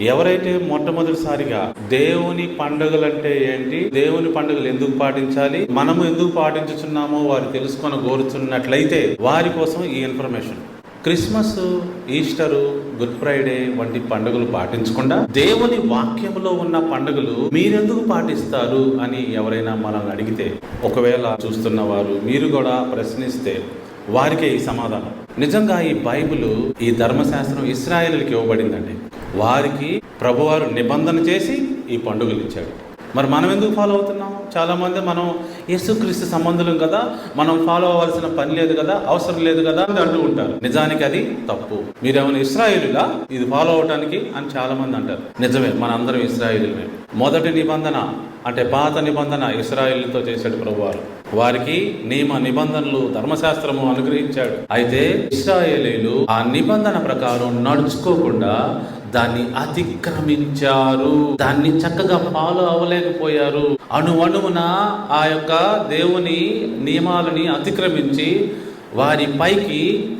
ఎవరైతే మొట్టమొదటిసారిగా దేవుని పండుగలు అంటే ఏంటి? దేవుని పండుగలు ఎందుకు పాటించాలి? మనము ఎందుకు పాటించుచున్నామో వారు తెలుసుకొని కోరుతున్నట్లయితే వారి కోసం ఈ information. Christmas Easter Good Friday వంటి పండుగలు పాటించకుండా దేవుని వాక్యములో ఉన్న పండుగలు మీరెందుకు పాటిస్తారు అని ఎవరైనా మనల్ని అడిగితే ఒకవేళ చూస్తున్న వారు మీరు కూడా ప్రశ్నిస్తే వారికే ఈ సమాధానం. నిజంగా ఈ బైబిల్ ఈ ధర్మశాస్త్రం ఇస్రాయేలుకి ఇవ్వబడిందండి. వారికి ప్రభువారు నిబంధన చేసి ఈ పండుగలు ఇచ్చాడు. మరి మనం ఎందుకు ఫాలో అవుతున్నాం? చాలామంది మనం యేసుక్రీస్తు సంబంధులం కదా మనం ఫాలో అవ్వాల్సిన పని లేదు కదా అవసరం లేదు కదా అని అంటూ ఉంటారు. నిజానికి అది తప్పు. మీరేమైనా ఇస్రాయేలులా? ఇది ఫాలో అవటానికి అని చాలామంది అంటారు. నిజమే మన అందరం ఇస్రాయేలుమే మొదటి నిబంధన అంటే పాత నిబంధన ఇస్రాయిల్తో చేశాడు ప్రభువారు. వారికి నియమ నిబంధనలు ధర్మశాస్త్రము అనుగ్రహించాడు. అయితే ఇస్రాయేలీలు ఆ నిబంధన ప్రకారం నడుచుకోకుండా దాన్ని అతిక్రమించారు. దాన్ని చక్కగా ఫాలో అవ్వలేకపోయారు. అణు అణువున ఆ యొక్క దేవుని నియమాలని అతిక్రమించి వారి పైకి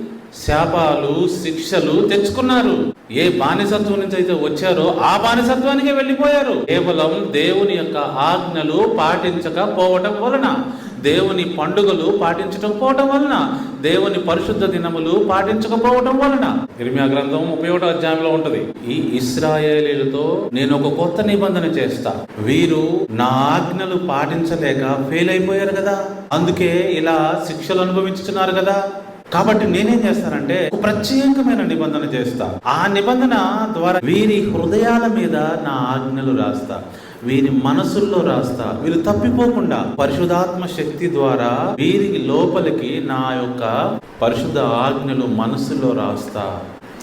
శాపాలు శిక్షలు తెచ్చుకున్నారు. ఏ బానిసత్వం నుంచి అయితే వచ్చారో ఆ బానిసత్వానికే వెళ్ళిపోయారు. కేవలం దేవుని యొక్క ఆజ్ఞలు పాటించకపోవటం వలన దేవుని పండుగలు పాటించకపోవటం వలన దేవుని పరిశుద్ధ దినములు పాటించకపోవటం వలన. ఇర్మియా గ్రంథం ముప్పై ఒకటో అధ్యాయంలో ఉంటది. ఈ ఇస్రాయేలీలతో నేను ఒక కొత్త నిబంధన చేస్తా. వీరు నా ఆజ్ఞలు పాటించలేక ఫెయిల్ అయిపోయారు కదా. అందుకే ఇలా శిక్షలు అనుభవించుతున్నారు కదా. కాబట్టి నేనేం చేస్తానంటే ఒక ప్రత్యేకమైన నిబంధన చేస్తా. ఆ నిబంధన ద్వారా వీరి హృదయాల మీద నా ఆజ్ఞలు రాస్తా. వీరి మనసుల్లో రాస్తా. వీరు తప్పిపోకుండా పరిశుధాత్మ శక్తి ద్వారా వీరి లోపలికి నా యొక్క పరిశుద్ధ ఆజ్ఞలు మనసులో రాస్తా.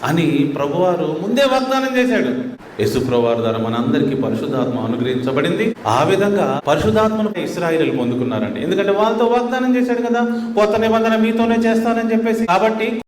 అని ప్రభువారు ముందే వాగ్దానం చేశాడు. యేసు ప్రభువారు ద్వారా మనందరికీ పరిశుధాత్మ అనుగ్రహించబడింది. ఆ విధంగా పరిశుధాత్మను ఇస్రాయిలు పొందుకున్నారండి. ఎందుకంటే వాళ్ళతో వాగ్దానం చేశాడు కదా కొత్త నిబంధన మీతోనే చేస్తానని చెప్పేసి. కాబట్టి